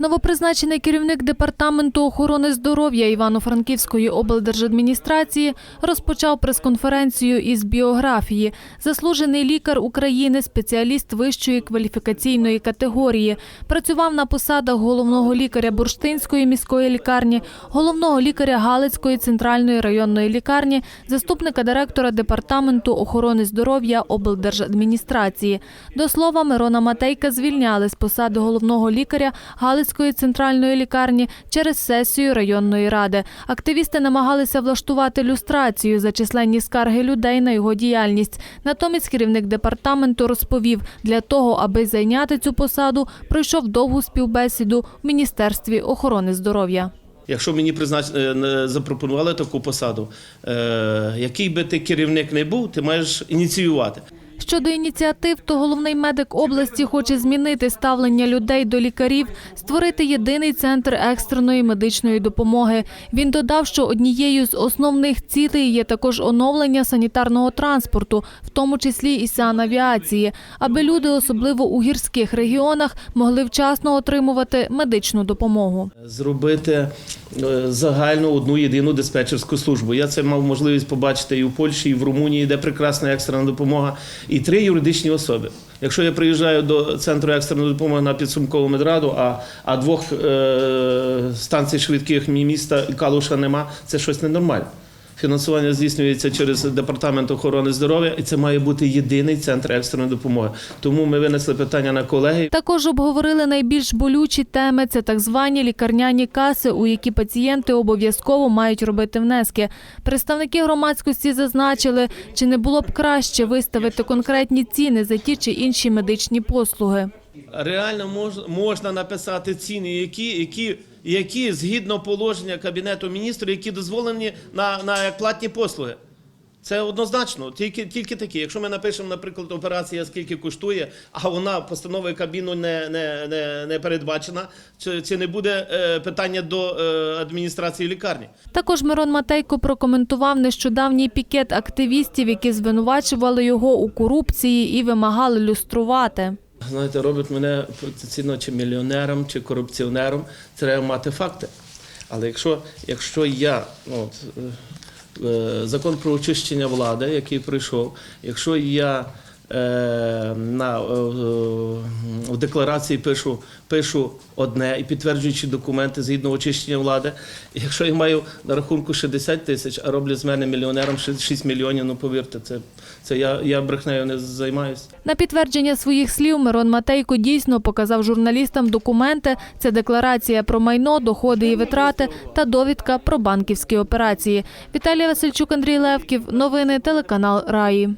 Новопризначений керівник департаменту охорони здоров'я Івано-Франківської облдержадміністрації розпочав прес-конференцію із біографії. Заслужений лікар України, спеціаліст вищої кваліфікаційної категорії. Працював на посадах головного лікаря Бурштинської міської лікарні, головного лікаря Галицької центральної районної лікарні, заступника директора департаменту охорони здоров'я облдержадміністрації. До слова, Мирона Матейка звільняли з посади головного лікаря Галицької центральної лікарні через сесію районної ради. Активісти намагалися влаштувати люстрацію за численні скарги людей на його діяльність. Натомість керівник департаменту розповів, для того, аби зайняти цю посаду, пройшов довгу співбесіду в Міністерстві охорони здоров'я. Якщо мені признач... е, запропонували таку посаду, е, який би ти керівник не був, ти маєш ініціювати. Щодо ініціатив, то головний медик області хоче змінити ставлення людей до лікарів, створити єдиний центр екстреної медичної допомоги. Він додав, що однією з основних цілей є також оновлення санітарного транспорту, в тому числі і санавіації, аби люди, особливо у гірських регіонах, могли вчасно отримувати медичну допомогу. Зробити е, загальну одну єдину диспетчерську службу. Я це мав можливість побачити і в Польщі, і в Румунії, де прекрасна екстрена допомога, і три юридичні особи. Якщо я приїжджаю до центру екстреної допомоги на підсумкову медраду, а, а двох е, станцій швидких мі- міста Калуша нема, це щось ненормальне. Фінансування здійснюється через департамент охорони здоров'я, і це має бути єдиний центр екстреної допомоги. Тому ми винесли питання на колеги. Також обговорили найбільш болючі теми. Це так звані лікарняні каси, у які пацієнти обов'язково мають робити внески. Представники громадськості зазначили, чи не було б краще виставити конкретні ціни за ті чи інші медичні послуги. Реально можна, написати ціни, які, які, які згідно положення Кабінету міністрів, які дозволені на, на як платні послуги. Це однозначно, тільки, тільки такі. Якщо ми напишемо, наприклад, операція скільки коштує, а вона постановою Кабіну не, не, не, не передбачена, це, це не буде е, питання до е, адміністрації лікарні. Також Мирон Матейко прокоментував нещодавній пікет активістів, які звинувачували його у корупції і вимагали люструвати. Знаєте, робить мене потенційно чи мільйонером, чи корупціонером. Треба мати факти. Але якщо, якщо я, ну, от, е, е, закон про очищення влади, який прийшов, якщо я на, е, в декларації пишу, пишу одне і підтверджуючи документи згідно очищення влади, якщо я маю на рахунку 60 тисяч, а роблять з мене мільйонером 6 мільйонів, ну повірте, це, це я, я брехнею не займаюся. На підтвердження своїх слів Мирон Матейко дійсно показав журналістам документи. Це декларація про майно, доходи і витрати та довідка про банківські операції. Віталія Васильчук, Андрій Левків. Новини телеканал Раї.